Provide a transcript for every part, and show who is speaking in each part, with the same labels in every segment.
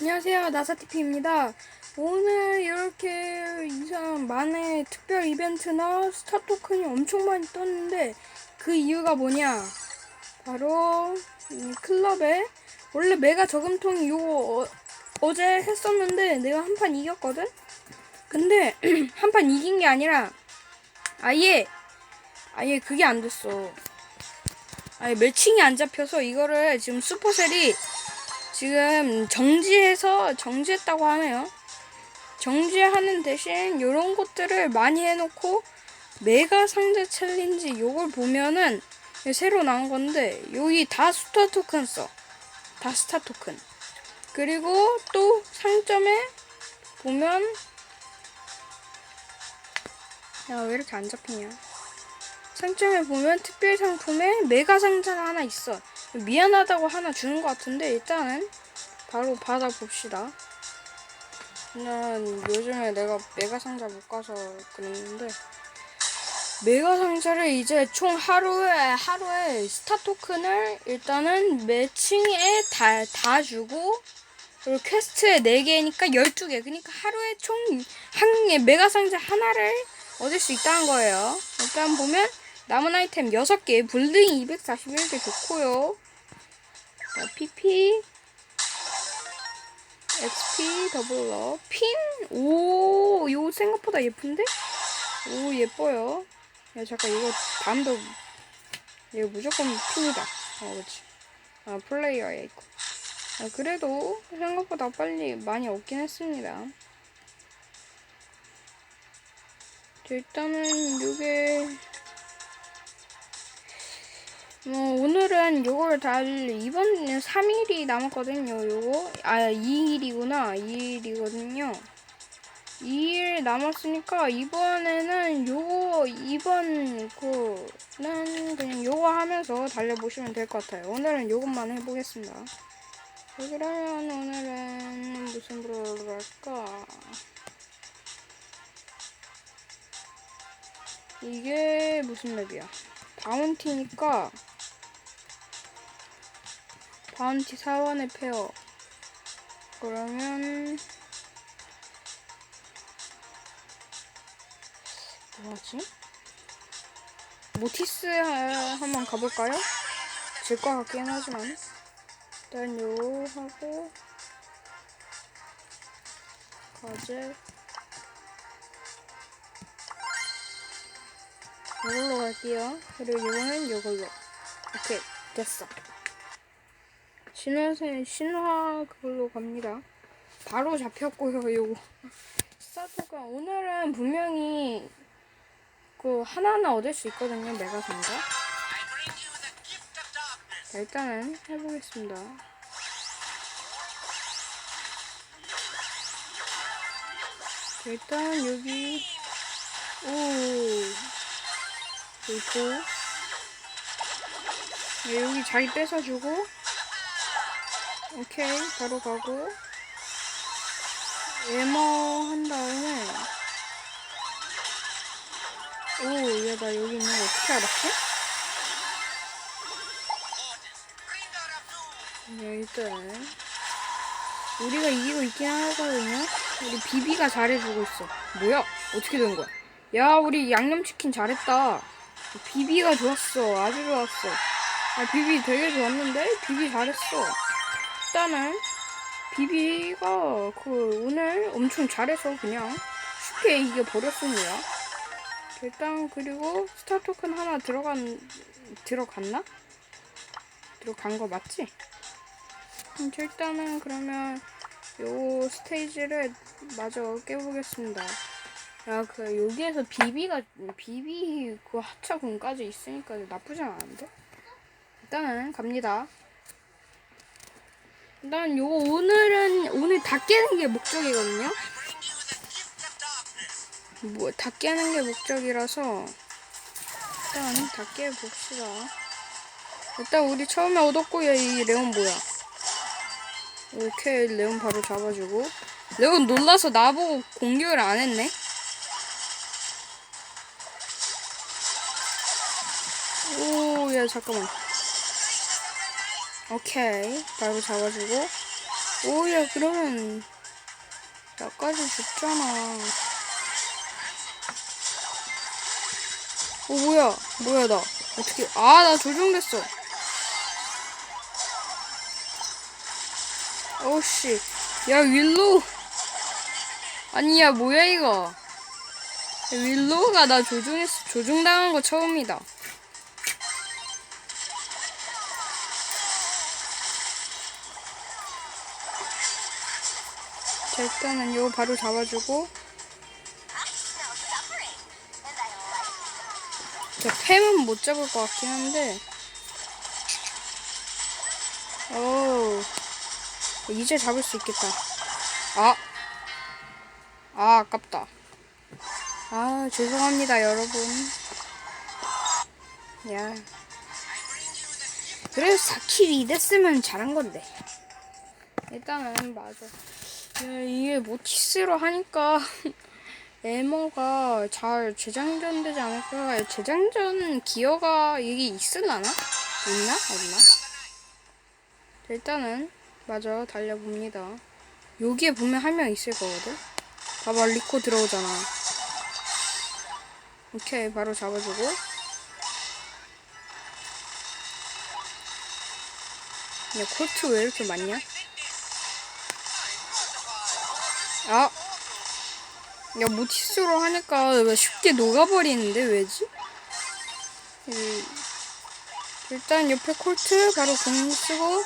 Speaker 1: 안녕하세요. 나사TV입니다. 오늘 이렇게 이상 만의 특별 이벤트나 스타 토큰이 엄청 많이 떴는데 그 이유가 뭐냐? 바로 이 클럽에 원래 메가 저금통이 요거 어, 제 했었는데 내가 한 판 이겼거든? 근데 한 판 이긴 게 아니라 아예 아예 그게 안 됐어. 아예 매칭이 안 잡혀서 이거를 지금 슈퍼셀이 지금 정지해서 정지했다고 하네요. 정지하는 대신 이런 것들을 많이 해놓고 메가 상자 챌린지 요걸 보면은 새로 나온 건데 여기 다 스타 토큰 써. 다 스타 토큰. 그리고 또 상점에 보면 야 왜 이렇게 안 잡히냐? 상점에 보면 특별 상품에 메가 상자가 하나 있어. 미안하다고 하나 주는 것 같은데 일단은 바로 받아봅시다. 난 요즘에 내가 메가 상자 못 가서 그랬는데 메가 상자를 이제 총 하루에 하루에 스타 토큰을 일단은 매칭에 다, 다 주고 그리고 퀘스트에 4개니까 12개 그러니까 하루에 총 한 메가 상자 하나를 얻을 수 있다는 거예요. 일단 보면 남은 아이템 6개, 불등이 241개 좋고요. 자, PP, XP, 더블러, 핀, 오, 이거 생각보다 예쁜데? 오, 예뻐요. 야, 잠깐, 이거 다음도, 이거 무조건 핀이다. 어, 그치. 아, 플레이어에 있고. 아, 그래도 생각보다 빨리 많이 얻긴 했습니다. 자, 일단은, 요게, 뭐 오늘은 요걸 달 이번 3일이 남았거든요. 요거 아 2일이구나. 2일이거든요. 2일 남았으니까 이번에는 요거 이번 거는 그냥 요거 하면서 달려보시면 될 것 같아요. 오늘은 요것만 해보겠습니다. 그러면 오늘은 무슨 브로를 할까? 이게 무슨 맵이야? 바운티니까 바운티 사원의 페어 그러면 뭐하지? 모티스 한번 가볼까요? 질 것 같긴 하지만 일단 요 하고 과제 이걸로 갈게요. 그리고 이거는 이걸로. 오케이, 됐어. 신화세, 신화 그걸로 갑니다. 바로 잡혔고요, 요거. 스타트가 오늘은 분명히 그 하나하나 얻을 수 있거든요, 상자. 자, 일단은 해보겠습니다. 자, 일단 여기 오 있고 네, 여기 자리 뺏어주고 오케이 바로 가고 에머 한 다음에 오야 나 여기 있는 거 어떻게 알았지? 네 일단 우리가 이기고 있긴 하거든요 우리 비비가 잘해주고 있어 뭐야 어떻게 된 거야 야 우리 양념치킨 잘했다 비비가 좋았어. 아주 좋았어. 아, 비비 되게 좋았는데? 비비 잘했어. 일단은, 비비가 그 오늘 엄청 잘해서 그냥 쉽게 이겨버렸습니다. 일단, 그리고 스타 토큰 하나 들어간, 들어갔나? 들어간 거 맞지? 음, 일단은 그러면 요 스테이지를 마저 깨보겠습니다. 야, 그, 여기에서 비비가, 비비, 그 하차군까지 있으니까 나쁘지 않은데? 일단은 갑니다. 일단 요거 오늘은, 오늘 다 깨는 게 목적이거든요? 뭐, 다 깨는 게 목적이라서, 일단 다 깨봅시다. 일단 우리 처음에 얻었고요, 이 레온 뭐야. 오케이, 레온 바로 잡아주고. 레온 놀라서 나보고 공격을 안 했네? 오, 야, 잠깐만. 오케이. 바로 잡아주고. 오야 그러면 나까지 죽잖아. 오 뭐야 뭐야 나 어떻게 아 나 조종됐어. 오씨 야 윌로우 아니야 뭐야 이거 윌로우가 나 조종했어 조종당한 거 처음이다. 자 일단은 이거 바로 잡아주고 자 팸은 못 잡을 것 같긴 한데 오 이제 잡을 수 있겠다 아 아, 아깝다. 아, 죄송합니다, 여러분. 야. 그래서 4킬이 됐으면 잘한 건데. 일단은, 맞아. 야, 이게 모티스로 하니까, 에머가 잘 재장전 되지 않을까? 재장전 기어가 이게 있을라나? 있나? 없나? 자, 일단은, 맞아, 달려봅니다. 여기에 보면 한 명 있을 거거든? 봐봐, 리코 들어오잖아. 오케이, 바로 잡아주고. 야, 콜트 왜 이렇게 많냐? 아! 야, 모티스로 하니까 왜 쉽게 녹아버리는데, 왜지? 이- 일단 옆에 콜트 바로 공 쓰고,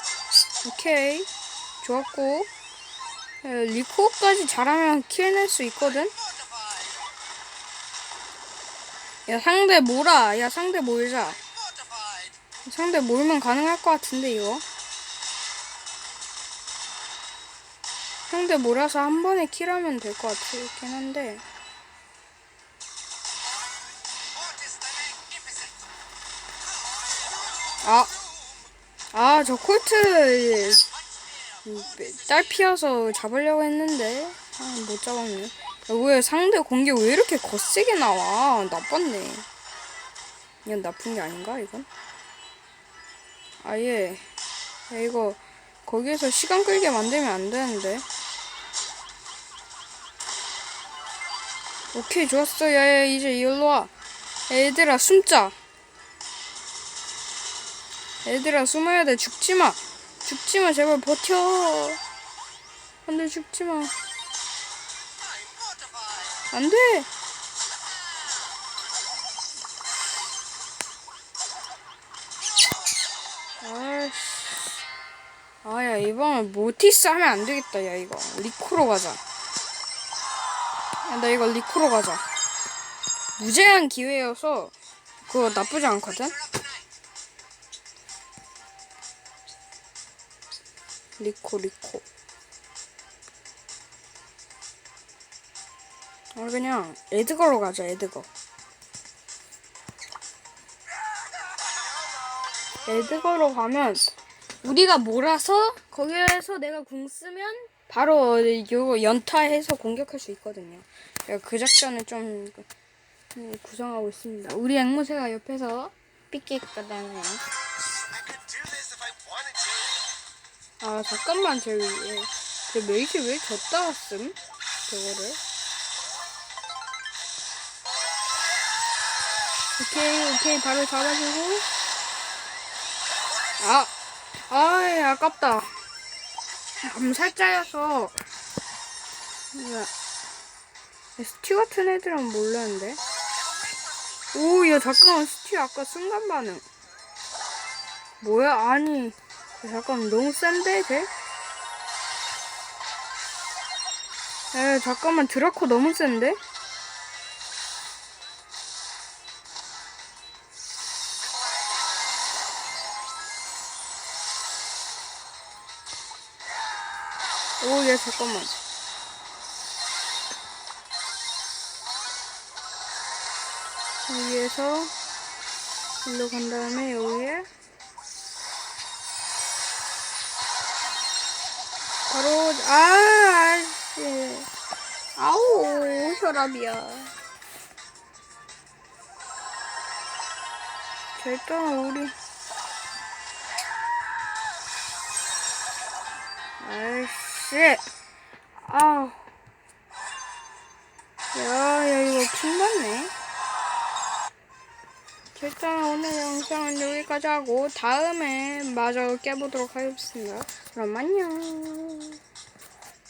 Speaker 1: 오케이. 좋았고. 야, 리코까지 잘하면 킬낼 수 있거든? 야, 상대 몰아. 야, 상대 몰자. 상대 몰면 가능할 것 같은데, 이거. 상대 몰아서 한 번에 킬하면 될 것 같긴 한데. 아. 아, 저 콜트. 음, 딸 피어서 잡으려고 했는데. 아, 못 잡았네. 야, 왜 상대 공기 왜 이렇게 거세게 나와? 나빴네. 이건 나쁜 게 아닌가, 이건? 아예. 야, 이거, 거기에서 시간 끌게 만들면 안 되는데. 오케이, 좋았어. 야, 야, 이제 이리로 와. 야, 얘들아, 숨자. 얘들아, 숨어야 돼. 죽지 마. 죽지 마, 제발 버텨. 안 돼, 죽지 마. 안 돼. 아이씨. 아야 이번엔 모티스 하면 안 되겠다 야 이거 리코로 가자 야, 나 이거 리코로 가자. 무제한 기회여서 그거 나쁘지 않거든? 리코 리코. 아 그냥 에드거로 가자 에드거. 에드거로 가면 우리가 몰아서 거기에서 내가 궁 쓰면 바로 이거 연타해서 공격할 수 있거든요. 그 작전을 좀 음, 구성하고 있습니다. 우리 앵무새가 옆에서
Speaker 2: to.
Speaker 1: 아 잠깐만 제 위에 제 메이지 왜 줬다 왔음? 저거를 오케이 오케이 바로 잡아주고 아 아이 아깝다 암살자여서. 야, 스티 같은 애들은 몰랐는데. 오 야 잠깐만. 스티 아까 순간 반응. 뭐야? 아니 잠깐 너무 센데 쟤? 에 잠깐만. 드라코 너무 센데? 오얘 잠깐만. 여기에서 일로 간 다음에 여기에 바로 아 아씨 아우 혈압이야. 자 일단 우리. 아이씨 나이스. 아우. 야, 야, 이거 킹받네. 자, 일단 오늘 영상은 여기까지 하고 다음에 마저 깨보도록 하겠습니다. 그럼 안녕.